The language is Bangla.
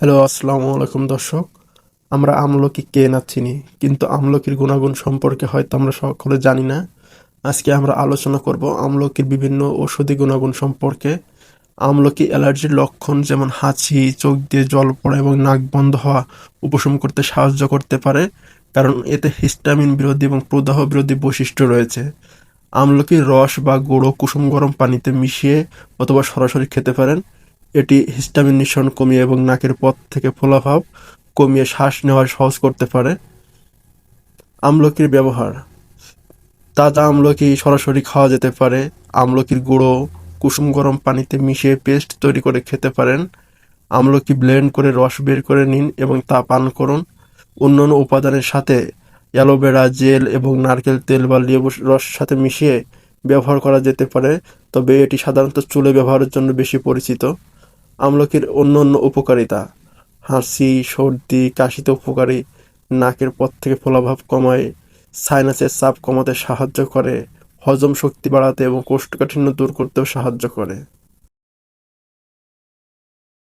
হ্যালো, আসসালামু আলাইকুম দর্শক। আমরা আমলকি কে না চিনি, কিন্তু আমলকির গুণাগুণ সম্পর্কে হয়তো আমরা সকলে জানি না। আজকে আমরা আলোচনা করব আমলকির বিভিন্ন ঔষধি গুণাগুণ সম্পর্কে। আমলকি অ্যালার্জির লক্ষণ যেমন হাঁচি, চোখ দিয়ে জল পড়া এবং নাক বন্ধ হওয়া উপশম করতে সাহায্য করতে পারে, কারণ এতে হিস্টামিন বিরোধী এবং প্রদাহ বিরোধী বৈশিষ্ট্য রয়েছে। আমলকির রস বা গুঁড়ো কুসুম গরম পানিতে মিশিয়ে অথবা সরাসরি খেতে পারেন। এটি হিস্টামিন নিঃসরণ কমিয়ে এবং নাকের পথ থেকে ফোলাভাব কমিয়ে শ্বাস নেওয়া সহজ করতে পারে। আমলকির ব্যবহার। তাজা আমলকি সরাসরি খাওয়া যেতে পারে। আমলকির গুঁড়ো, কুসুম গরম পানিতে মিশিয়ে পেস্ট তৈরি করে খেতে পারেন। আমলকি ব্লেন্ড করে রস বের করে নিন এবং তা পান করুন। অন্যান্য উপাদানের সাথে অ্যালোভেরা, জেল এবং নারকেল তেল বা লেবুর রস সাথে মিশিয়ে ব্যবহার করা যেতে পারে, তবে এটি সাধারণত চুলে ব্যবহারের জন্য বেশি পরিচিত। আমলকির অন্য অন্য উপকারিতা। হাসি সর্দি, কাশিতে উপকারী, নাকের পথ থেকে ফলাভাব কমায়, সাইনাসের চাপ কমাতে সাহায্য করে, হজম শক্তি বাড়াতে এবং কোষ্ঠকাঠিন্য দূর করতেও সাহায্য করে।